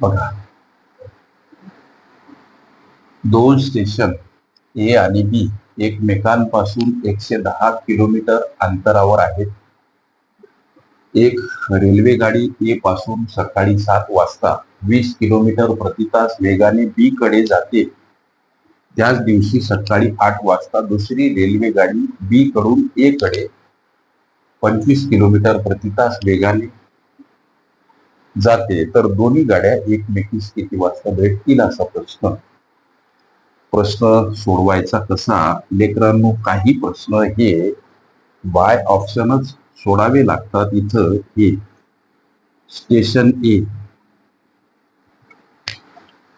बघा. दोन स्टेशन, ए आणि बी, एकमेकांपासून एकशे दहा किलोमीटर अंतरावर आहेत. एक रेल्वे गाडी ए पासून सकाळी सात वाजता वीस किलोमीटर प्रति तास वेगाने बी कडे जाते. त्याच दिवशी सकाळी आठ वाजता दुसरी रेल्वे गाडी बी कडून ए कडे पंचवीस किलोमीटर प्रति तास वेगाने जाते तर दोन्ही गाड्या एकमेकीस किती वाजता भेटतील असा प्रश्न. प्रश्न सोडवायचा कसा? लेकरांनो काही प्रश्न हे बाय ऑप्शनच सोडावे लागतात इथं. हे स्टेशन ए.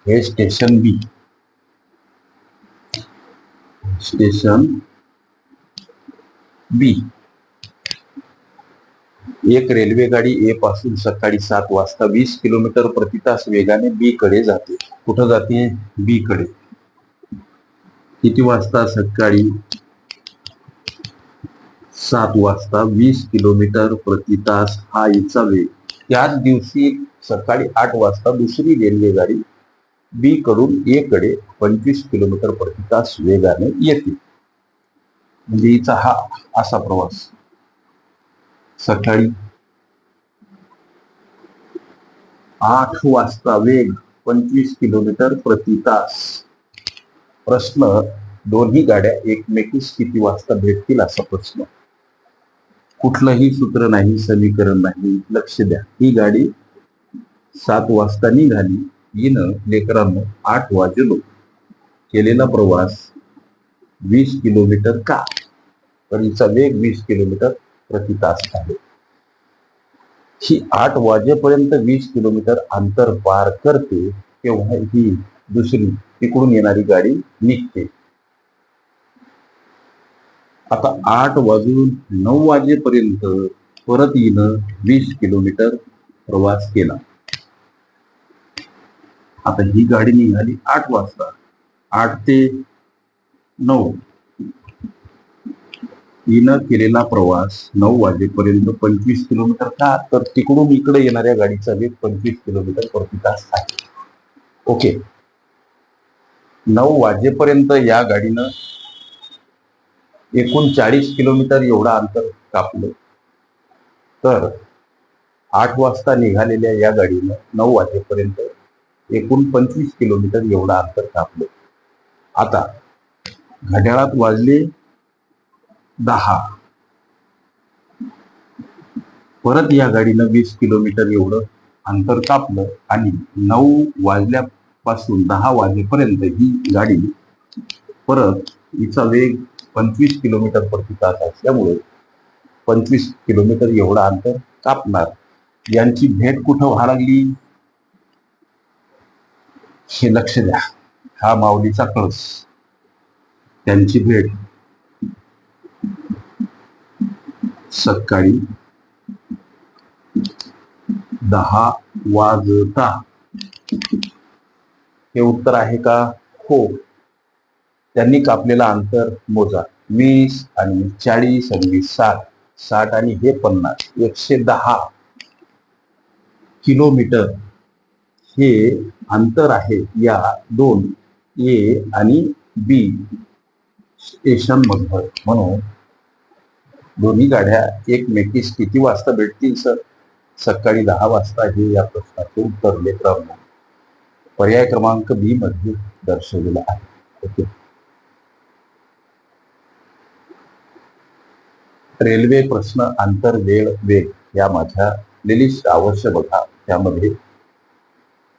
हे स्टेशन बी. स्टेशन बी. एक रेल्वे गाडी ए पासून सकाळी सात वाजता वीस किलोमीटर प्रति तास वेगाने बी कडे जाते. कुठं जाते? बी कडे. किती वाजता? सकाळी सात वाजता वीस किलोमीटर प्रति तास हा हिचा वेग. त्याच दिवशी सकाळी आठ वाजता दुसरी रेल्वे गाडी बी कडून ए कडे पंचवीस किलोमीटर प्रति तास वेगाने येते. म्हणजे हिचा हा असा प्रवास. सकाळी आठ वाजता वेग पंचवीस किलोमीटर प्रति तास. प्रश्न दोन्ही गाड्या एकमेकीस किती वाजता भेटतील असा प्रश्न. कुठलंही सूत्र नाही समीकरण नाही लक्ष द्या. ही गाडी सात वाजता निघाली. हिनं लेकरांनो आठ वाजेलो. केलेला प्रवास वीस किलोमीटर का? तर हिचा वेग वीस किलोमीटर प्रति तास आहे. ही आठ वाजेपर्यंत वीस किलोमीटर अंतर पार करते तेव्हा ही दुसरी तिकडून येणारी गाडी निघते. आता आठ वाजून नऊ वाजेपर्यंत परत येणं वीस किलोमीटर प्रवास केला. आता ही गाडी निघाली आठ वाजता. आठ ते नऊ. तिनं केलेला प्रवास नऊ वाजेपर्यंत पंचवीस किलोमीटर का? तर तिकडून इकडे येणाऱ्या गाडीचा वेग पंचवीस किलोमीटर प्रति तास आहे. ओके. नऊ वाजेपर्यंत या गाडीनं एकूण चाळीस किलोमीटर एवढा अंतर कापलं. तर आठ वाजता निघालेल्या या गाडीनं नऊ वाजेपर्यंत एकूण पंचवीस किलोमीटर एवढा अंतर कापलं. आता घड्याळात वाजले दहा. परत या गाडीनं वीस किलोमीटर एवढं अंतर कापलं आणि नऊ वाजल्यापासून दहा वाजेपर्यंत ही गाडी परत हिचा वेग पंचवीस किलोमीटर प्रति तास असल्यामुळे पंचवीस किलोमीटर एवढं अंतर कापणार. यांची भेट कुठं व्हा लागली हे लक्ष द्या. हा माऊलीचा कळस. त्यांची भेट सकाळी दहा वाजता. हे उत्तर आहे का? हो. त्यांनी कापलेला अंतर मोजा. वीस आणि चाळीस आणि साठ. साठ आणि हे पन्नास. एकशे दहा किलोमीटर हे अंतर आहे या दोन ए आणि बी स्टेशन मधलं म्हणून दोन्ही गाड्या एकमेकीस किती वाजता भेटतील सर? सकाळी दहा वाजता हे या प्रश्नाचे उत्तर लेकरांना पर्याय क्रमांक बी मध्ये दर्शवलेला आहे. ओके. रेल्वे प्रश्न आंतर वेळ वेग या माझ्या लिलिस्ट अवश्य बघा. त्यामध्ये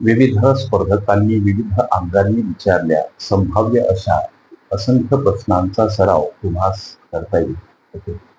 विविध स्पर्धकांनी विविध अंगांनी विचारल्या संभाव्य अशा असंख्य प्रश्नांचा सराव तुम्हास करता येईल. ओके.